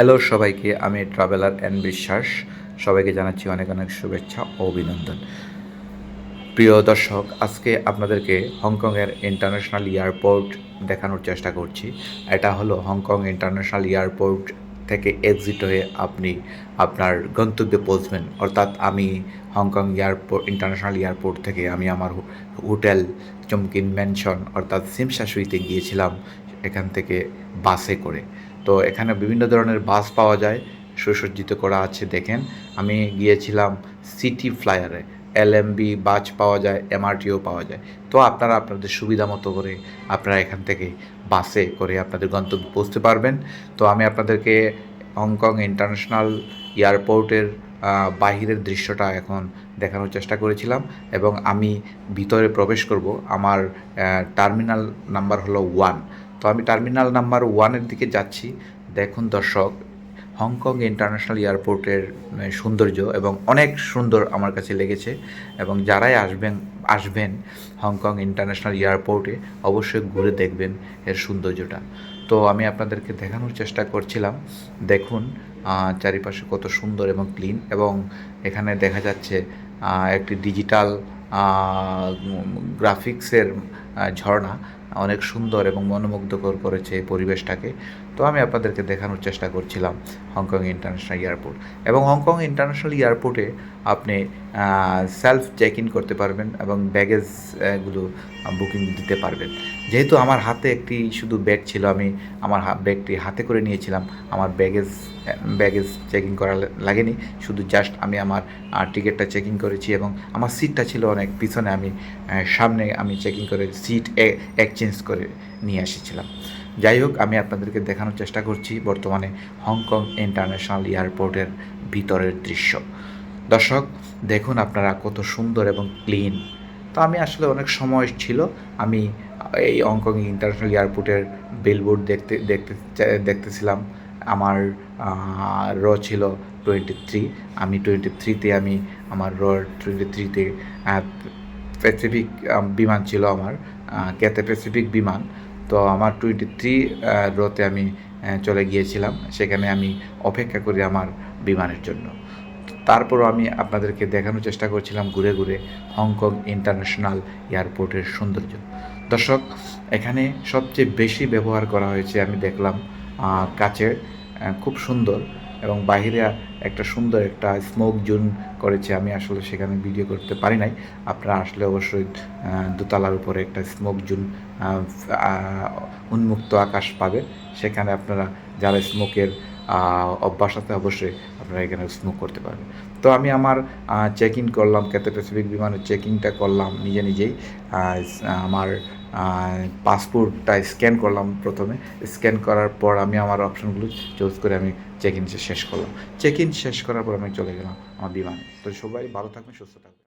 Hello সবাইকে, আমি traveller N বিশ্বাস সবাইকে জানাচ্ছি অনেক অনেক শুভেচ্ছা ও অভিনন্দন। প্রিয় দর্শক, আজকে আপনাদেরকে হংকংয়ের ইন্টারন্যাশনাল এয়ারপোর্ট দেখানোর চেষ্টা করছি। এটা হলো হংকং ইন্টারন্যাশনাল এয়ারপোর্ট থেকে এক্সিট হয়ে আপনি আপনার গন্তব্যে পৌঁছবেন। অর্থাৎ আমি হংকং এয়ারপোর্ট ইন্টারন্যাশনাল এয়ারপোর্ট থেকে আমি আমার হোটেল চমকিন ম্যানশন অর্থাৎ সিমসাসুইতে গিয়েছিলাম এখান থেকে বাসে করে। তো এখানে বিভিন্ন ধরনের বাস পাওয়া যায়। সুসজ্জিত করা আছে, দেখেন। আমি গিয়েছিলাম সিটি ফ্লায়ারে এলএমবি বাস পাওয়া যায় এমআরটিও পাওয়া যায়। তো আপনারা আপনাদের সুবিধা মতো করে আপনারা এখান থেকে বাসে করে আপনাদের গন্তব্যে পৌঁছতে পারবেন। তো আমি আপনাদেরকে হংকং ইন্টারন্যাশনাল এয়ারপোর্টের বাহিরের দৃশ্যটা এখন দেখানোর চেষ্টা করেছিলাম এবং আমি ভিতরে প্রবেশ করব। আমার টার্মিনাল নাম্বার হলো ওয়ান। তো আমি টার্মিনাল নাম্বার ওয়ানের দিকে যাচ্ছি। দেখুন দর্শক, হংকং ইন্টারন্যাশনাল এয়ারপোর্টের সৌন্দর্য এবং অনেক সুন্দর আমার কাছে লেগেছে এবং যারাই আসবেন আসবেন হংকং ইন্টারন্যাশনাল এয়ারপোর্টে অবশ্যই ঘুরে দেখবেন এর সৌন্দর্যটা। তো আমি আপনাদেরকে দেখানোর চেষ্টা করছিলাম। দেখুন চারিপাশে কত সুন্দর এবং ক্লিন এবং এখানে দেখা যাচ্ছে একটি ডিজিটাল গ্রাফিক্সের ঝর্ণা। অনেক সুন্দর এবং মনোমুগ্ধকর করেছে এই পরিবেশটাকে। তো আমি আপনাদেরকে দেখানোর চেষ্টা করছিলাম হংকং ইন্টারন্যাশনাল এয়ারপোর্ট। এবং হংকং ইন্টারন্যাশনাল এয়ারপোর্টে আপনি সেলফ চেক ইন করতে পারবেন এবং ব্যাগেজগুলো বুকিং দিতে পারবেন। যেহেতু আমার হাতে একটি শুধু ব্যাগ ছিল, আমি আমার ব্যাগটি হাতে করে নিয়েছিলাম। আমার ব্যাগেজ ব্যাগেজ চেকিং করা লাগেনি। শুধু জাস্ট আমি আমার টিকিটটা চেকিং করেছি এবং আমার সিটটা ছিল অনেক পিছনে। আমি সামনে আমি চেকিং করে, সিট এক্সচেঞ্জ করে নিয়ে এসেছিলাম। যাই হোক, আমি আপনাদেরকে দেখানোর চেষ্টা করছি বর্তমানে হংকং ইন্টারন্যাশনাল এয়ারপোর্টের ভিতরের দৃশ্য। দর্শক, দেখুন আপনারা কত সুন্দর এবং ক্লিন। তো আমি আসলে অনেক সময় ছিল, আমি এই হংকং ইন্টারন্যাশনাল এয়ারপোর্টের বিলবোর্ড দেখতে দেখতে, দেখতেছিলাম। আমার র ছিল টোয়েন্টি থ্রি আমি টোয়েন্টি থ্রিতে আমি আমার র টোয়েন্টি থ্রিতে প্যাসিফিক বিমান ছিল আমার। ক্যাথে প্যাসিফিক বিমান। তো আমার টোয়েন্টি থ্রি রোতে আমি চলে গিয়েছিলাম। সেখানে আমি অপেক্ষা করি আমার বিমানের জন্য। তারপরও আমি আপনাদেরকে দেখানোর চেষ্টা করছিলাম ঘুরে ঘুরে হংকং ইন্টারন্যাশনাল এয়ারপোর্টের সৌন্দর্য। দর্শক, এখানে সবচেয়ে বেশি ব্যবহার করা হয়েছে, আমি দেখলাম কাচের খুব সুন্দর এবং বাহিরে একটা সুন্দর একটা স্মোক জোন করেছে। আমি আসলে সেখানে ভিডিও করতে পারি নাই। আপনারা আসলে অবশ্যই দোতলার উপরে একটা স্মোক জোন উন্মুক্ত আকাশ পাবে। সেখানে আপনারা যারা স্মোকের অভ্যাস আছে অবশ্যই আপনারা এখানে স্মোক করতে পারবেন। তো আমি আমার চেক ইন করলাম ক্যাথে প্যাসিফিক বিমানের চেকিংটা করলাম নিজে নিজেই। আমার পাসপোর্টটা স্ক্যান করলাম প্রথমে। স্ক্যান করার পর আমি আমার অপশনগুলো চুজ করে আমি চেক ইন শেষ করলাম। চেক ইন শেষ করার পর আমি চলে গেলাম আমার বিমানে। তো সবাই ভালো থাকবেন, সুস্থ থাকবেন।